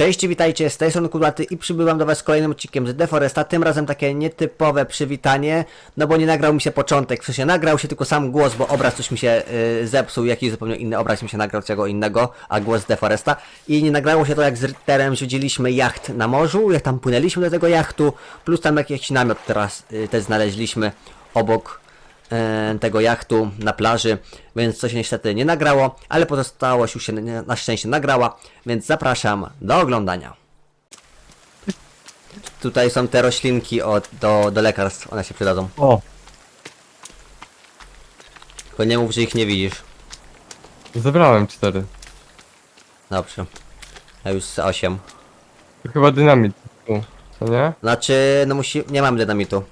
Cześć, witajcie, z tej strony Kudłaty i przybywam do was z kolejnym odcinkiem z Deforesta, tym razem takie nietypowe przywitanie, no bo nie nagrał mi się początek, w sensie nagrał się tylko sam głos, bo obraz coś mi się y, zepsuł, jakiś zupełnie inny obraz mi się nagrał czego innego, a głos Deforesta. I nie nagrało się to jak z Rytterem, że widzieliśmy jacht na morzu, jak tam płynęliśmy do tego jachtu, plus tam jakiś namiot teraz y, też znaleźliśmy obok tego jachtu na plaży, więc się niestety nie nagrało, ale pozostałość już się na- szczęście nagrała, więc zapraszam do oglądania. Tutaj są te roślinki od, do, do lekarstw, one się przydadzą. O, Tylko nie mów, że ich nie widzisz. zebrałem cztery. Dobrze. Ja już z 8. To chyba dynamit. Co nie? Znaczy, no musi, nie mamy dynamitu.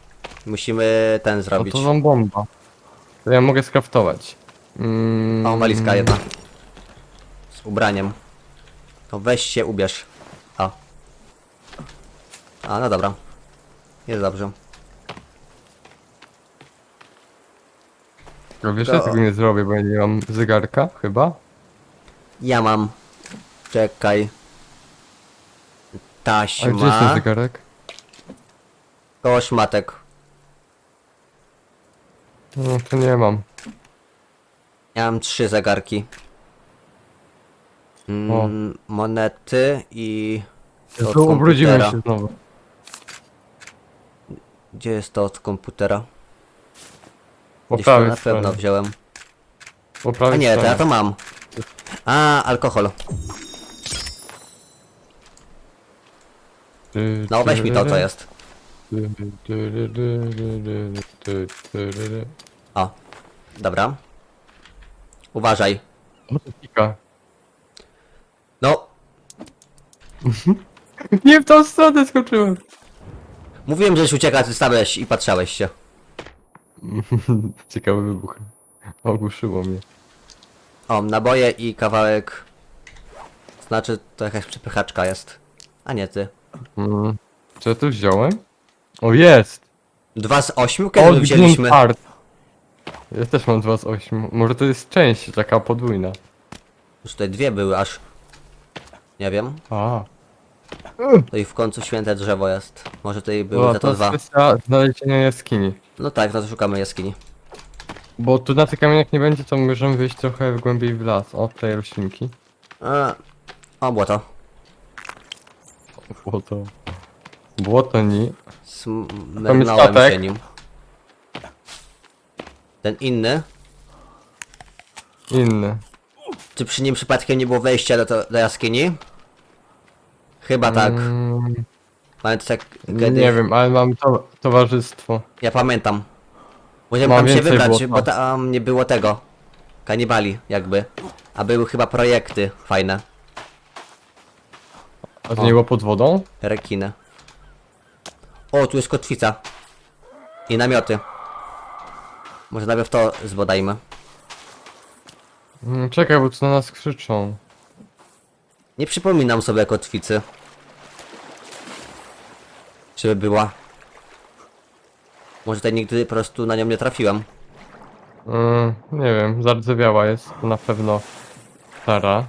Musimy ten No zrobić. to mam bomba. To ja mogę skraftować. Mm, O, walizka jedna. Z ubraniem. To weź się, ubierz. O. A, no dobra. Jest dobrze. To wiesz, to- ja tego nie zrobię, bo ja nie mam zegarka, chyba. Ja mam. Czekaj. A gdzie jest ten Taśma. zegarek? Koło szmatek. No to nie mam. Ja mam trzy zegarki. Mm, monety i. od To komputera. się znowu. Gdzie jest to od komputera? Po Gdzieś to prawej na pewno stronie. wziąłem. Po A prawej nie, to ja stronie. to mam. A, alkohol. Ty, No weź mi to, ty, co jest. ty, ty, ty, ty, ty, ty, ty, ty, ty. O, dobra. Uważaj. O, to pika. No, Nie w tą stronę skoczyłem. mówiłem, żeś uciekać, stałeś i patrzałeś się. Ciekawy wybuch. Ogłuszyło mnie. O, naboje i kawałek. Znaczy, to jakaś przepychaczka jest. A nie ty. Mm. Co ja tu wziąłem? O, jest! Dwa z ośmiu, kiedy my wzięliśmy. Art. Ja też mam 2 z 8. Może to jest część taka podwójna. Już tutaj dwie były aż. Nie wiem. A. To i w końcu święte drzewo jest. Może tutaj były za to to dwa. kwestia znalezienia jaskini. No tak, no to szukamy jaskini. Bo tu na tych kamieniach nie będzie, to możemy wyjść trochę głębiej w las. O, tutaj roślinki. A, o, błoto. Błoto. Błoto ni. Smernąłem statek. się nim. Ten inny. Inny. Czy przy nim przypadkiem nie było wejścia do, to, do jaskini? Chyba tak. Mm, Pamiętasz jak kiedy... nie wiem, ale mam to, towarzystwo. Ja pamiętam. Musiałem Mam tam się więcej wybrać, błota. bo tam nie było tego. Kanibali, jakby. A były chyba projekty fajne. A to nie było pod wodą? Rekiny. O, tu jest kotwica. I namioty. Może najpierw to zbadajmy. Mm, czekaj, bo tu na nas krzyczą. Nie przypominam sobie kotwicy. Żeby była. Może tutaj nigdy po prostu na nią nie trafiłem. Mm, nie wiem, zardzewiała jest. To na pewno stara.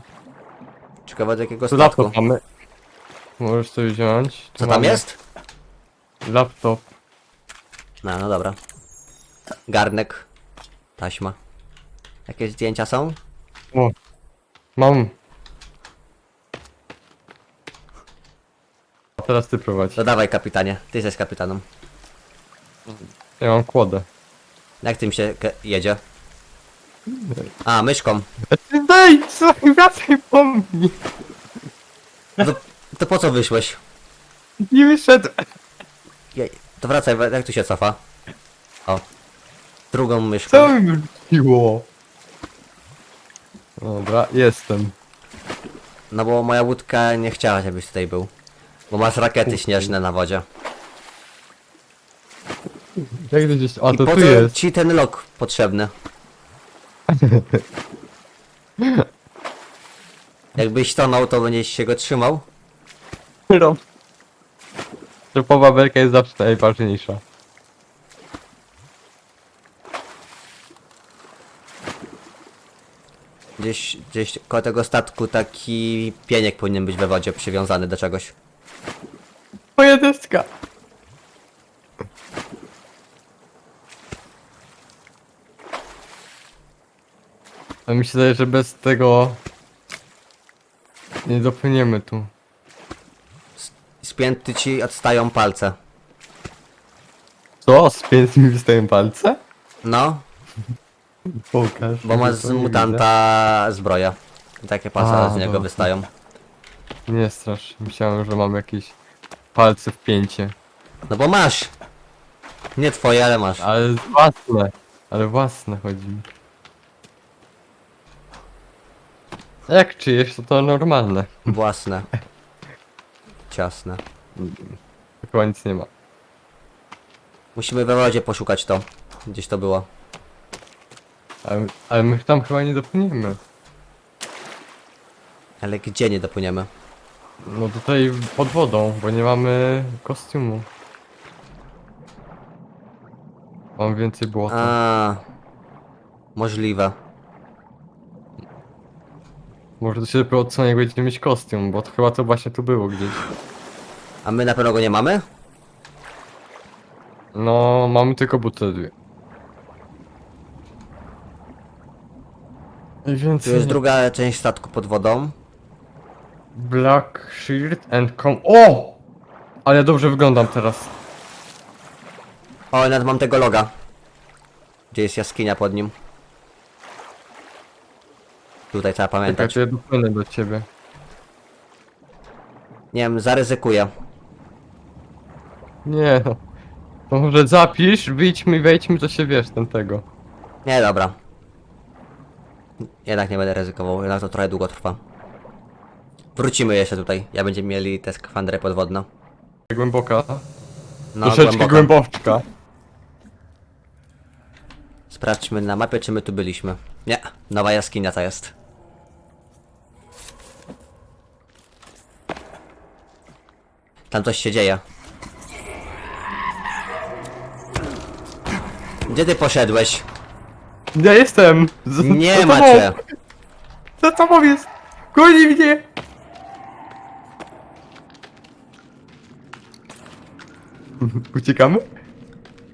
Ciekawe do jakiego Tu statku. laptop mamy. Możesz sobie wziąć. Tu Co tam mamy jest? Laptop. No, no dobra. Garnek. Taśma. Jakieś zdjęcia są? O, mam. A teraz ty prowadź. To dawaj kapitanie. Ty jesteś kapitanem. Ja mam kłodę. Jak tym się ke- jedzie? A, myszką. Daj, co? Wracaj po mnie. No to, to po co wyszłeś? Nie wyszedł. Jej, to wracaj, jak tu się cofa? O. Drugą myszką. Co mi wróciło? Dobra, jestem. No bo moja łódka nie chciała, żebyś tutaj był. Bo masz rakiety śnieżne na wodzie. Jak to gdzieś... A I to po tu co jest. ci ten lok potrzebny? Jakbyś tonął, to będziesz się go trzymał? Rob. Trupowa belka jest zawsze najważniejsza. Gdzieś, gdzieś koło tego statku taki pieniek powinien być we wodzie przywiązany do czegoś. Moja deska! A mi się zdaje, że bez tego nie dopłyniemy tu. Spięty ci odstają palce. Co? Z pięć mi wystają palce? No, Pokaż. bo masz z mutanta zbroję. I takie palce A, z niego dobra. wystają. Nie strasz. Myślałem, że mam jakieś palce w pięcie. No bo masz! Nie twoje, ale masz. Ale własne. Ale własne chodzi mi. Jak czyjeś, to to normalne. Własne. Ciasne. Chyba nic nie ma. Musimy we wodzie poszukać to. Gdzieś to było. Ale, ale my tam chyba nie dopłyniemy. Ale gdzie nie dopłyniemy? No tutaj pod wodą, bo nie mamy kostiumu. Mam więcej błota. A, Możliwe. Może to się dopiero odsunie, jak będziemy mieć kostium, bo to chyba to właśnie tu było gdzieś. A my na pewno go nie mamy? No, mamy tylko buty dwie. I Tu jest druga część statku pod wodą. Black Shirt and Com... O! Ale ja dobrze wyglądam teraz. O, nawet mam tego loga. Gdzie jest jaskinia pod nim? Tutaj trzeba Czekaj, pamiętać. to ja dopłynę do ciebie. Nie wiem, zaryzykuję. Nie no. No może zapisz, wyjdźmy, wejdźmy, to się wiesz, ten tego. Nie, dobra. Jednak nie będę ryzykował, jednak to trochę długo trwa. Wrócimy jeszcze tutaj, ja będziemy mieli te skafandry podwodne. Głęboka. No, Troszeczkę głęboko. głęboczka. Sprawdźmy na mapie, czy my tu byliśmy. Nie, nowa jaskinia to jest. Tam coś się dzieje. Gdzie ty poszedłeś? Ja jestem! Z, Nie ma cię! Za tobą jest! Goni mnie! Uciekamy?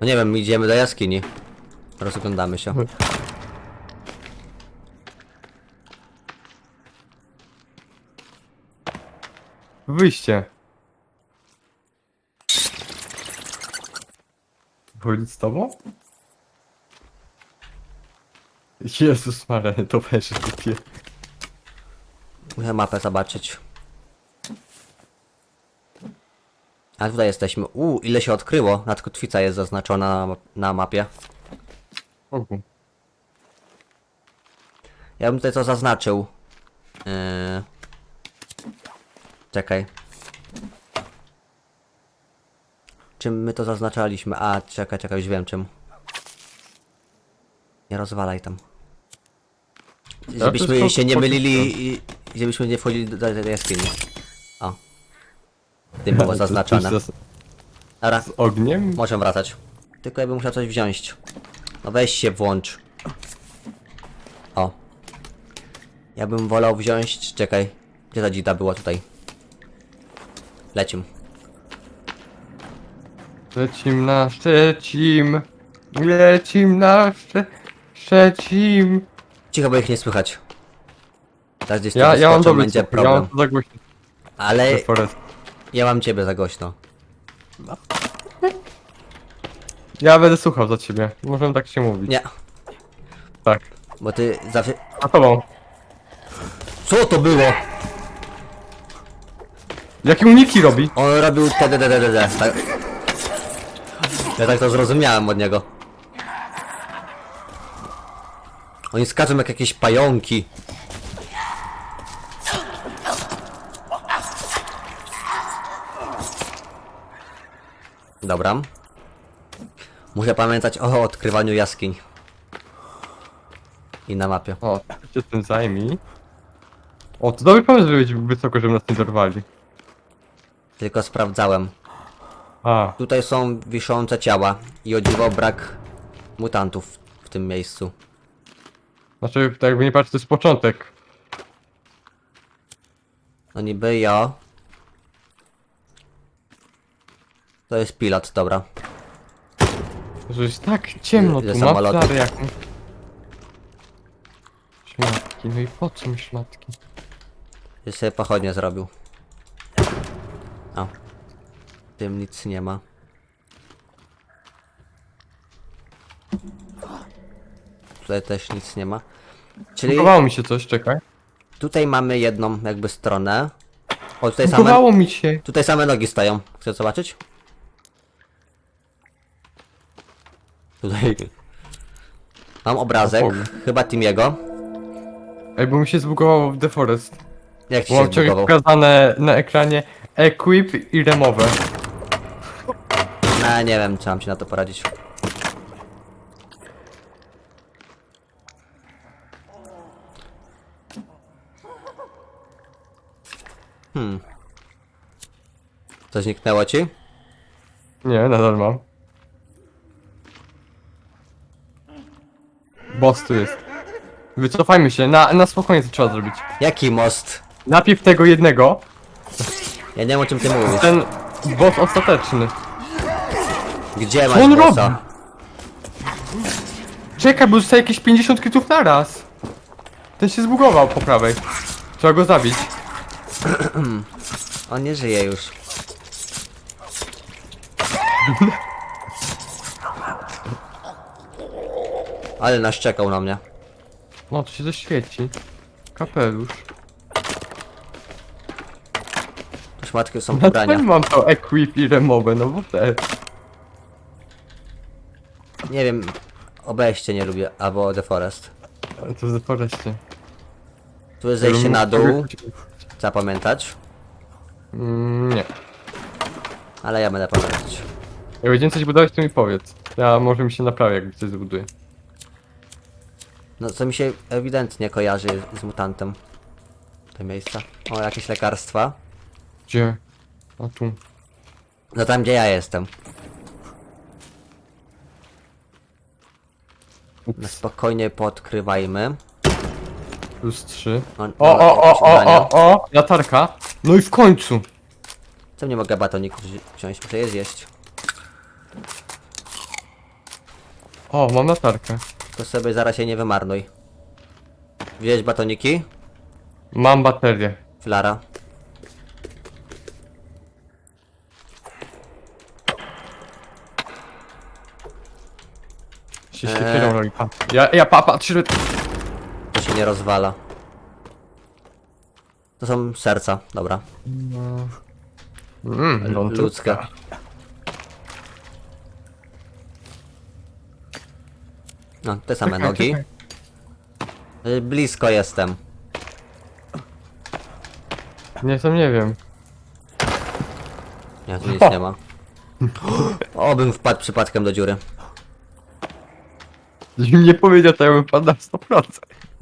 No nie wiem, idziemy do jaskini. Rozglądamy się. Wyjście. Chodzić z tobą? Jezus Maria, to weź głupie. Muszę mapę zobaczyć. A tutaj jesteśmy. Uuu, ile się odkryło. Nadkotwica jest zaznaczona na, na mapie. Ogu. Ja bym tutaj to zaznaczył. Yy... Czekaj. Czym my to zaznaczaliśmy? A, czekaj, czekaj, już wiem czym. Nie rozwalaj tam. Żebyśmy wszystko się nie mylili i żebyśmy nie wchodzili do jaskini. O. Tym było zaznaczone. Z, z, Dobra, z ogniem? możemy wracać. Tylko ja bym musiał coś wziąć. No weź się włącz. O. Ja bym wolał wziąć... Czekaj. Gdzie ta dzida była tutaj? Lecim. Lecim na Szczecim. Lecim na Szcze... Szczecim. Cicho, bo ich nie słychać. Tak gdzieś Ja, ja mam wyskoczą, dobry będzie słuch, ja problem. mam to za głośno. Ale Forest. ja mam ciebie za głośno. Ja będę słuchał za ciebie. Możemy tak się mówić. Nie, Tak. bo ty zawsze... A tobą. Co to było? Jakie uniki robi? On robił TDDDD. Tak. Ja tak to zrozumiałem od niego. Oni skaczą jak jakieś pająki. Dobra. Muszę pamiętać o odkrywaniu jaskiń. I na mapie. O, ty się tym zajmij. O, to dobry pomysł, żeby być wysoko, żeby nas nie dorwali. Tylko sprawdzałem. A, Tutaj są wiszące ciała i o dziwo brak mutantów w tym miejscu. Znaczy, tak jakby nie patrz, to jest początek. No niby ja. To jest pilot, dobra. Że jest tak ciemno Ile tu, samolotów? matlary jak... Szmatki, no i po co mi szmatki? Już sobie pochodnie zrobił. O. Tym nic nie ma. Tutaj też nic nie ma. Czyli Bugowało mi się coś, czekaj. tutaj mamy jedną jakby stronę. O, tutaj same, mi się. tutaj same nogi stoją. Chcesz zobaczyć? Tutaj. Mam obrazek, chyba Timiego. Ej, bo mi się zbugowało w The Forest. Jak ci Bo się mam ciągle zbugował? pokazane na ekranie Equip i Remove. No, nie wiem, czy mam ci na to poradzić. Hmm. To zniknęło ci? Nie, nadal mam. Boss tu jest. Wycofajmy się, na, na spokojnie to trzeba zrobić. Jaki most? Najpierw tego jednego, Ja nie wiem o czym ty mówisz. ten boss ostateczny. Gdzie Co on masz robi? bossa? Czekaj, bo zostaje jakieś 50 krytów naraz. Ten się zbugował po prawej. Trzeba go zabić. On nie żyje już. Ale naszczekał na mnie. No, to się zaświeci. Kapelusz. Szmatki są Dlaczego ubrania. mam to equip i remove, no bo te. Nie wiem, obejście nie lubię, albo The Forest. To zaporeście. Tu jest zejście na dół, zapamiętać. Mm, nie. Ale ja będę pamiętać. Jak będziemy coś budować, to mi powiedz. Ja może mi się naprawię, jakby coś zbuduję. No co mi się ewidentnie kojarzy z mutantem. Te miejsca. O, jakieś lekarstwa. Gdzie? A tu. No tam gdzie ja jestem. No Ups. spokojnie podkrywajmy. Plus 3. On, O, o, o, jakieś o, ubrania. o, o! Latarka. No i w końcu! Co nie mogę batoników wzi- wziąć, muszę je zjeść. O, mam latarkę. To sobie zaraz się nie wymarnuj. Wziąłeś batoniki? Mam baterię. Flara. Się Eee. Pa. Ja, ja pa, się nie rozwala. To są serca, dobra. Mmm, Ludzkie. No, te same Czekaj, nogi. czekaj. Y, Blisko jestem. Nie, to nie wiem. Nie, tu nic O. nie ma. Obym wpadł przypadkiem do dziury. Gdybyś mi nie powiedział, to ja bym padł na 100%.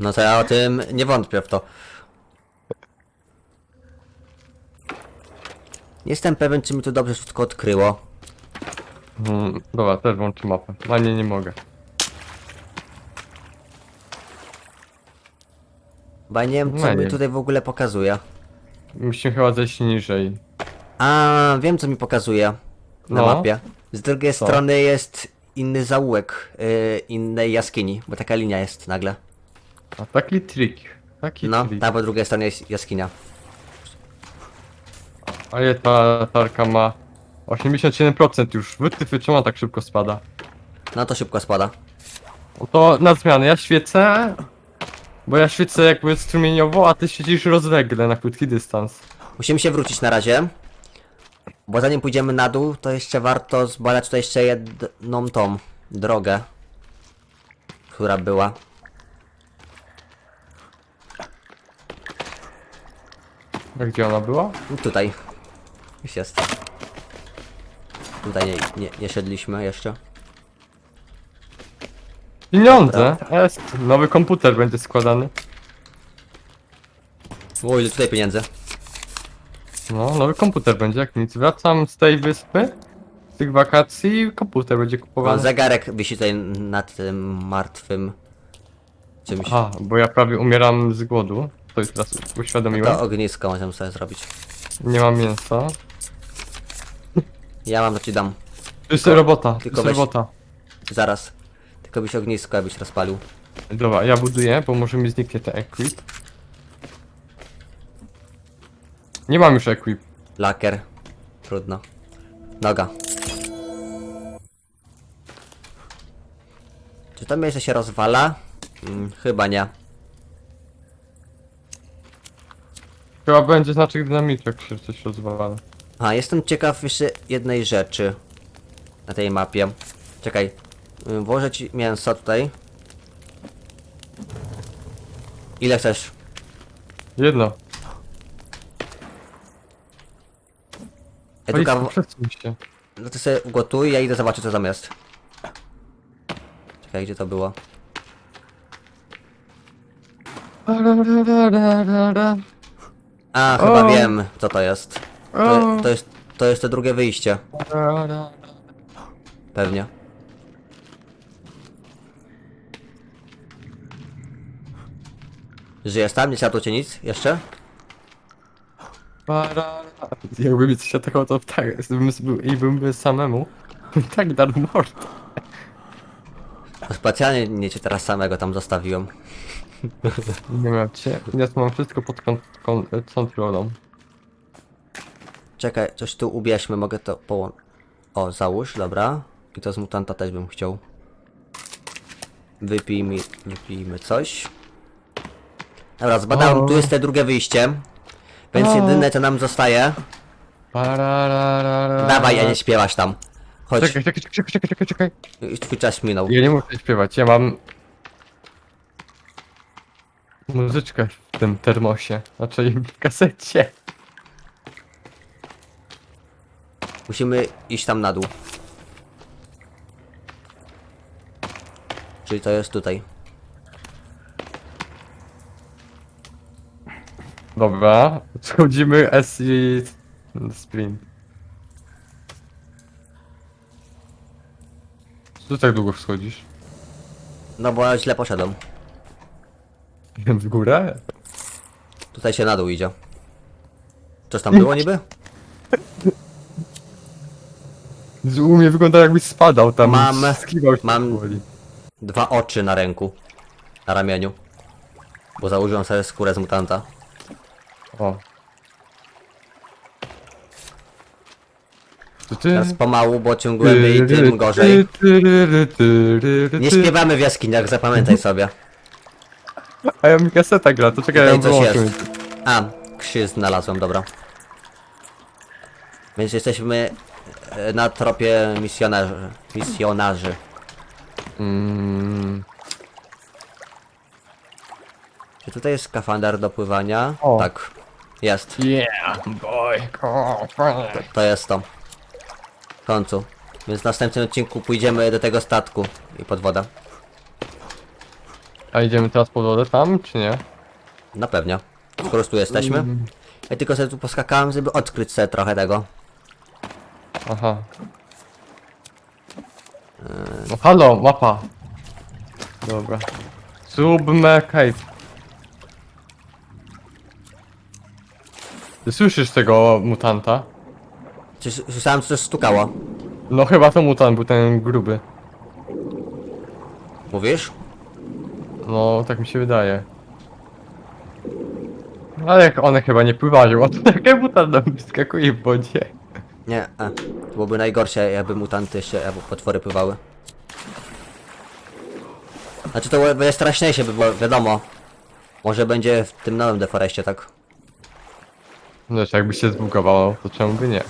No to ja o tym nie wątpię w to. Nie Jestem pewien, czy mi to dobrze wszystko odkryło. Hmm, dobra, też włączę mapę. A nie, nie mogę. Bo ja nie wiem, co No mi tutaj w ogóle pokazuje. Musimy chyba zejść niżej. A, wiem, co mi pokazuje na No. mapie. Z drugiej Co? strony jest inny zaułek yy, innej jaskini, bo taka linia jest nagle. A taki trik. Taki No, trik. tam po drugiej stronie jest jaskinia. A je ta latarka ma 87% już. Wytyfy, czemu ona tak szybko spada? No to szybko spada. No to na zmianę, ja świecę, bo ja świecę jakby strumieniowo, a ty świecisz rozlegle na krótki dystans. Musimy się wrócić na razie. Bo zanim pójdziemy na dół, to jeszcze warto zbadać tutaj jeszcze jedną tą drogę, która była. A gdzie ona była? I Tutaj. Już jest. Tutaj nie, nie, nie siedliśmy jeszcze. Pieniądze! Jest. Nowy komputer będzie składany. O, ile tutaj pieniędzy. No, nowy komputer będzie, jak nic. Wracam z tej wyspy, z tych wakacji i komputer będzie O, kupowany. zegarek wisi tutaj nad tym martwym czymś. Aha, bo ja prawie umieram z głodu. To jest teraz uświadomiłem. To ognisko możemy sobie zrobić. Nie mam mięsa. Ja mam, to ci dam. To jest robota, to tylko jest weź- robota. Zaraz. Tylko byś ognisko, jakbyś rozpalił. Dobra, ja buduję, bo może mi zniknie ten equip. Nie mam już equip. Lakier. Trudno. Noga. Czy to miejsce się rozwala? Mm, chyba nie. Chyba będzie znaczek dynamitu, jak się coś rozwala. A, jestem ciekaw jeszcze jednej rzeczy na tej mapie. Czekaj, y, włożę ci mięso tutaj. Ile chcesz? Jedno. Ja tu się. No to sobie ugotuj, ja idę zobaczyć co tam jest. Czekaj, gdzie to było? A, chyba O. wiem co to jest. To, to jest. to jest to drugie wyjście, pewnie. Żyjesz tam? Nie siadło cię nic? Jeszcze? Jakby mi coś atakował, to tak, bym był, i bym był samemu. Tak dał mord. Specjalnie nie cię teraz samego tam zostawiłem. Nie wiem cię. Ja tu mam wszystko pod kon kon kontrolą. Czekaj, coś tu ubierzmy, mogę to połączyć. O, załóż, dobra. I to z mutanta też bym chciał. Wypijmy, wypijmy coś. Dobra, zbadałem, O. tu jest te drugie wyjście. Więc O. jedyne co nam zostaje. Parararara. Dawaj, a nie śpiewasz tam. Chodź, Czekaj, czekaj, czekaj, czekaj, czekaj, czekaj. już twój czas minął. Ja nie muszę śpiewać, ja mam... Muzyczkę w tym termosie, znaczy w kasecie. Musimy iść tam na dół. Czyli to jest tutaj. Dobra, schodzimy S i sprint. Co ty tak długo schodzisz? No bo ja źle poszedłem. W górę? Tutaj się na dół idzie. Coś tam było niby? Z- U mnie wygląda jakbyś spadał tam. Mam- skiwał się mam- powoli. Dwa oczy na ręku. Na ramieniu. Bo założyłem sobie skórę z mutanta. O. To ty... Teraz pomału, bo czym głębiej, tym gorzej. Nie śpiewamy w jaskiniach, zapamiętaj sobie. A ja mi kaseta gra, to czekaj, ja Tutaj coś wyłączę. jest. A, krzyż znalazłem, dobra. Więc jesteśmy e, na tropie misjonarzy. Misjonarzy. Mm, Czy tutaj jest skafander do pływania? O. Tak. Jest. yeah, boy. To jest to. W końcu. Więc w następnym odcinku pójdziemy do tego statku i pod wodę. A idziemy teraz pod wodę tam, czy nie? Na pewno. Skoro już tu jesteśmy. Mm, Ja tylko sobie tu poskakałem, żeby odkryć sobie trochę tego. Aha. No halo, mapa. Dobra. Subme cave. Ty słyszysz tego mutanta? Czy słyszałem, że coś stukało. No chyba to mutant był ten gruby. Mówisz? No, tak mi się wydaje. Ale jak one chyba nie pływają, a to takie mutant nam wyskakuje w wodzie. Nie. To byłoby najgorsze, jakby mutanty jeszcze, albo potwory pływały. Znaczy to będzie straszniejsze, by było, wiadomo. Może będzie w tym nowym deforeście, tak? Zresztą jakby się zbugowało, to czemu by nie?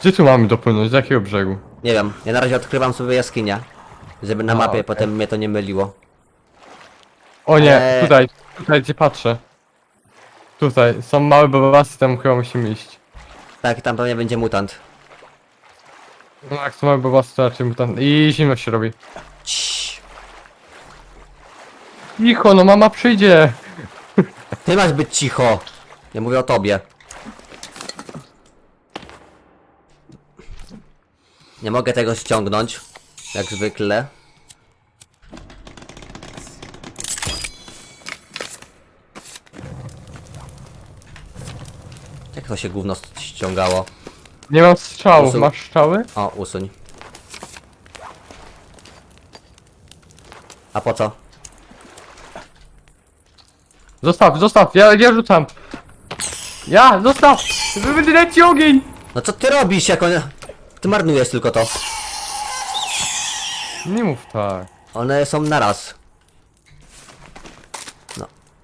Gdzie tu mamy dopłynąć? Z jakiego brzegu? Nie wiem, ja na razie odkrywam sobie jaskinia. Żeby na A, mapie okej. potem mnie to nie myliło. O nie, Eee. tutaj, tutaj gdzie patrzę. Tutaj, są małe babasy, tam chyba musimy iść. Tak, tam pewnie będzie mutant. No jak są małe babasy, to raczej mutant. I zimno się robi. Ciii. Cicho, no mama przyjdzie! Ty masz być cicho. Ja mówię o tobie. Nie mogę tego ściągnąć. Jak zwykle. Jak to się gówno ściągało? Nie mam strzałów, Usu- masz strzały? O, usuń. A po co? Zostaw, zostaw, ja, ja rzucam. Ja, zostaw! Będzie leci ogień! No co ty robisz, jak on... Ty marnujesz tylko to. Nie mów tak. One są na raz.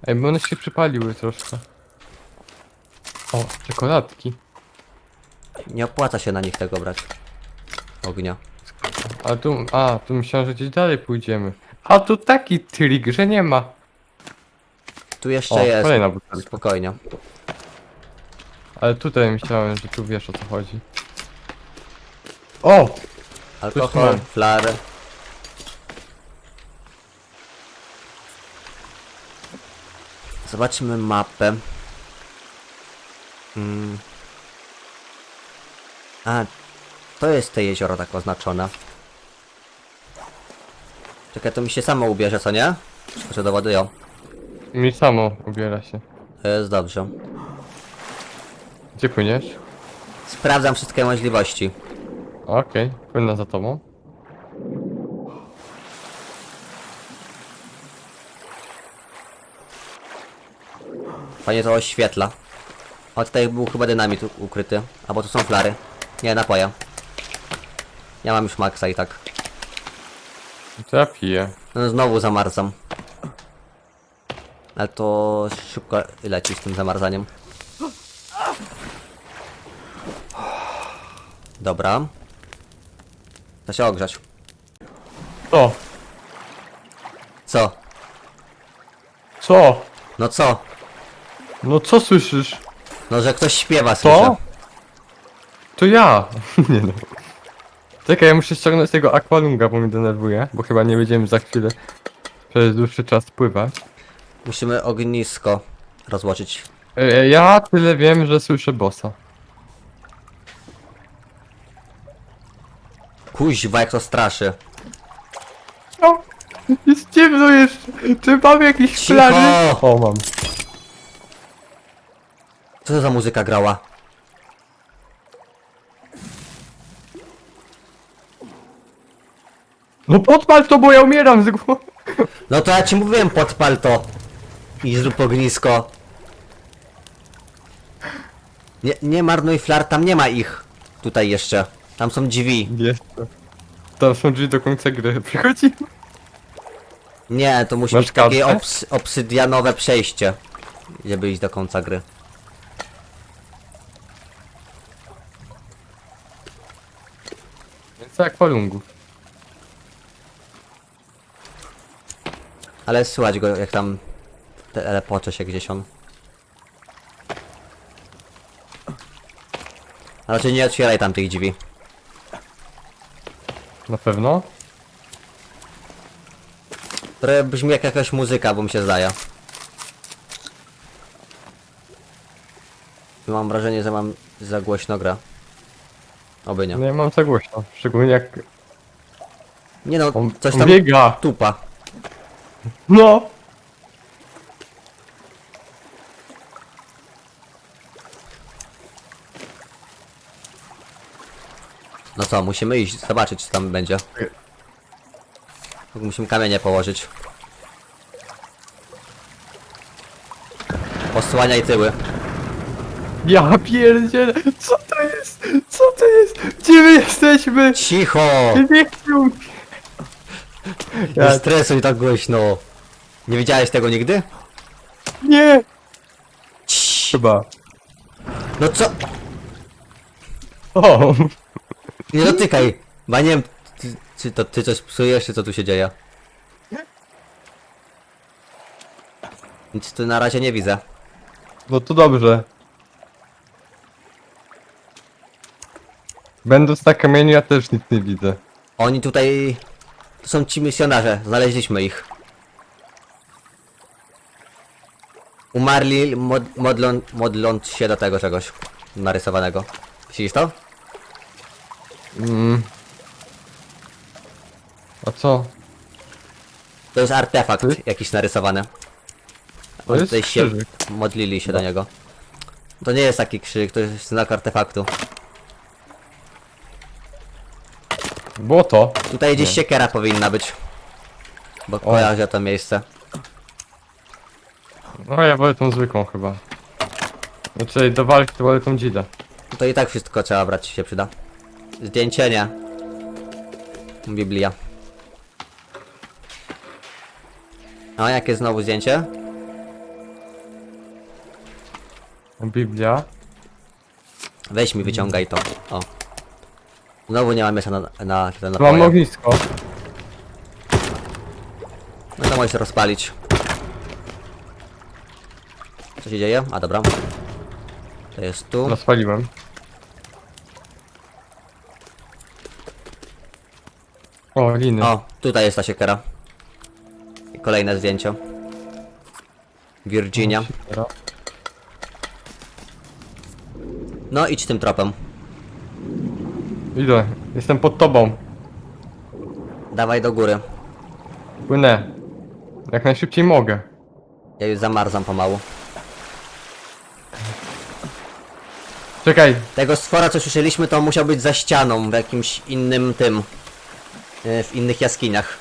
Ej, bo one się przypaliły troszkę. O, czekoladki. Nie opłaca się na nich tego brać. Ognia. A tu, a, tu myślałem, że gdzieś dalej pójdziemy. A tu taki trik, że nie ma. Tu jeszcze O, jest. kolejna butelka. Spokojnie. Ale tutaj myślałem, że tu wiesz o co chodzi. O! Alkohol, mam. flary. Zobaczmy mapę. Mm. A, to jest te jezioro tak oznaczone. Czekaj, to mi się samo ubierze, co nie? Skoczę do wody, jo. Mi samo ubiera się. To jest dobrze. Gdzie płyniesz? Sprawdzam wszystkie możliwości. Okej, płynę za tobą. Fajnie to oświetla. O, tutaj był chyba dynamit u- ukryty. Albo to są flary. Nie, napoja. Ja mam już maksa i tak. To ja piję. No, znowu zamarzam. Ale to szybko leci z tym zamarzaniem. Dobra. Da się ogrzać. Co? Co? Co? No co? No co słyszysz? No, że ktoś śpiewa, słyszę. Co? To ja! nie no. Czekaj, ja muszę ściągnąć tego aqualunga, bo mnie denerwuje, bo chyba nie będziemy za chwilę przez dłuższy czas pływać. Musimy ognisko rozłożyć. E, Ja tyle wiem, że słyszę bossa. Kuźwa, jak to straszy. O! Jest ciemno jeszcze! Czy mam jakieś Cicho! plany? O, mam. Co to za muzyka grała? No podpal to, bo ja umieram z głowy. No to ja ci mówiłem, podpal to. I zrób ognisko. Nie, nie marnuj flar, tam nie ma ich. Tutaj jeszcze. Tam są drzwi. Jeszcze. Tam są drzwi do końca gry. Przychodzi? Nie, to musi Masz być takie kartę? obs obsydianowe przejście. Żeby iść do końca gry. Więc aqualungów. Ale słychać go, jak tam telepocze się gdzieś on. A raczej nie otwieraj tam tych drzwi. Na pewno? Trochę brzmi jak jakaś muzyka, bo mi się zdaje. Mam wrażenie, że mam za głośno grę. Oby nie. No ja mam za głośno. Szczególnie jak Nie no, on, coś tam biega. tupa. No! No co, musimy iść, zobaczyć co tam będzie. Musimy kamienie położyć. Posłaniaj tyły. Ja pierdzielę! Co to jest? Co to jest? Gdzie my jesteśmy? Cicho! Nie chcę. Nie Ja, stresuj tak głośno. Nie widziałeś tego nigdy? nie! Ciii. Chyba. No co? O! Nie dotykaj! Bo ja nie wiem, czy to ty coś psujesz, czy co tu się dzieje? Nic tu na razie nie widzę. No to dobrze. Będąc na kamieniu ja też nic nie widzę. Oni tutaj... To są ci misjonarze, znaleźliśmy ich. Umarli mod, modlą, modląc się do tego czegoś narysowanego. Widzisz to? Mm, A co? To jest artefakt Ty? jakiś narysowany. To Oni jest tutaj się krzyżyk. modlili się do niego. To nie jest taki krzyk, to jest znak artefaktu. Błoto. Tutaj gdzieś siekiera powinna być. Bo kojarzę to miejsce. No ja wolę tą zwykłą chyba. Znaczy do walki to wolę tą dzidę. To i tak wszystko trzeba brać, się przyda. Zdjęcie nie. Biblia. A jakie znowu zdjęcie? Biblia. Weź mi, wyciągaj to. O. Znowu nie mam miejsca na, na ten Tu mam ognisko. No to możesz rozpalić. Co się dzieje? A dobra. To jest tu. Rozpaliłem. O, liny. O, tutaj jest ta siekiera. I kolejne zdjęcie. Virginia. No idź tym tropem. Idę. Jestem pod tobą. Dawaj do góry. Płynę. Jak najszybciej mogę. Ja już zamarzam pomału. Czekaj. Tego stwora co słyszeliśmy to musiał być za ścianą w jakimś innym tym. E, W innych jaskiniach.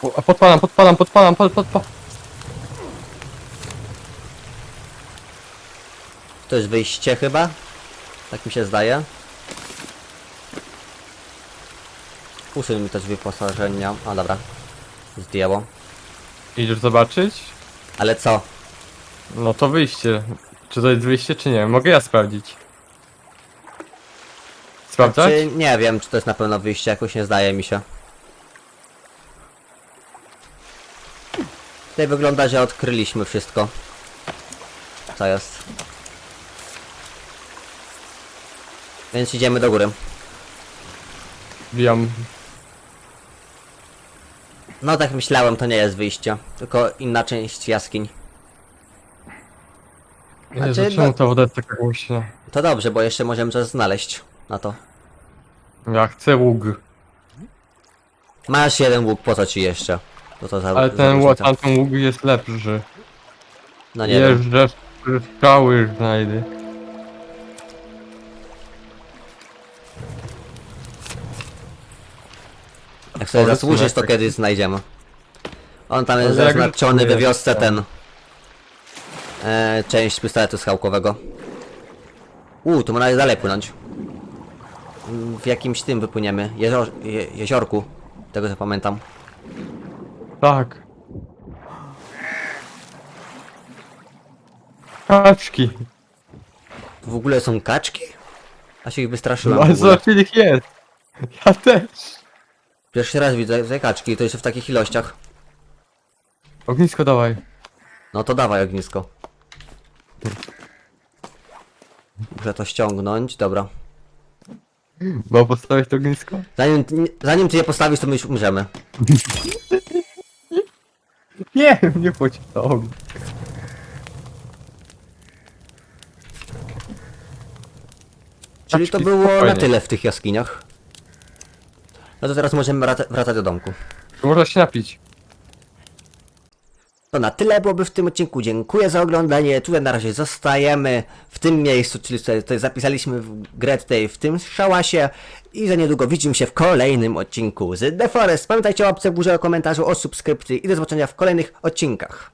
Po- a Podpalam, podpalam, podpalam, pod, pod, pod. To jest wyjście chyba? Tak mi się zdaje. Usuń mi z wyposażenia. A dobra. Zdjęło. Idziesz zobaczyć? Ale co? No to wyjście. Czy to jest wyjście, czy nie? Mogę ja sprawdzić. Sprawdzać? Czy nie wiem, czy to jest na pewno wyjście, jakoś nie zdaje mi się. Tutaj wygląda, że odkryliśmy wszystko. Co jest? Więc idziemy do góry. Wbijam. No tak myślałem, to nie jest wyjście, tylko inna część jaskiń. Jezu, Znaczy, czemu no- ta woda jest taka głośna? To dobrze, bo jeszcze możemy coś znaleźć na to. Ja chcę łuk. Masz jeden łuk, po co ci jeszcze? To to za, Ale za ten łuk, różnica. tamten łuk jest lepszy. No nie wiem. Jeżdżę, strzały znajdę. Jak sobie zasłużysz, to jak- kiedyś znajdziemy. On tam jest jak zaznaczony we wiosce ten. E, część pistoletu skałkowego. Uuu, tu można dalej płynąć. W jakimś tym wypłyniemy. Jezior, je, jeziorku. Tego co pamiętam. Tak. Kaczki. W ogóle są kaczki? A się ich wystraszyłem. No w ogóle. ile ich jest. Ja też. Pierwszy raz widzę te kaczki, to jeszcze w takich ilościach. Ognisko dawaj. No to dawaj ognisko. Muszę to ściągnąć, dobra. Mam postawić to ognisko? Zanim, zanim ty je postawisz, to my już umrzemy. Nie, nie płaci to ognisko. Czyli to było na spokojnie. tyle w tych jaskiniach. No to teraz możemy wraca wracać do domku. Można się napić. To na tyle byłoby w tym odcinku. Dziękuję za oglądanie. Tutaj na razie zostajemy w tym miejscu, czyli tutaj, tutaj zapisaliśmy w grę tutaj w tym szałasie i za niedługo widzimy się w kolejnym odcinku z The Forest. Pamiętajcie o łapce w górze, o komentarzu, o subskrypcji i do zobaczenia w kolejnych odcinkach.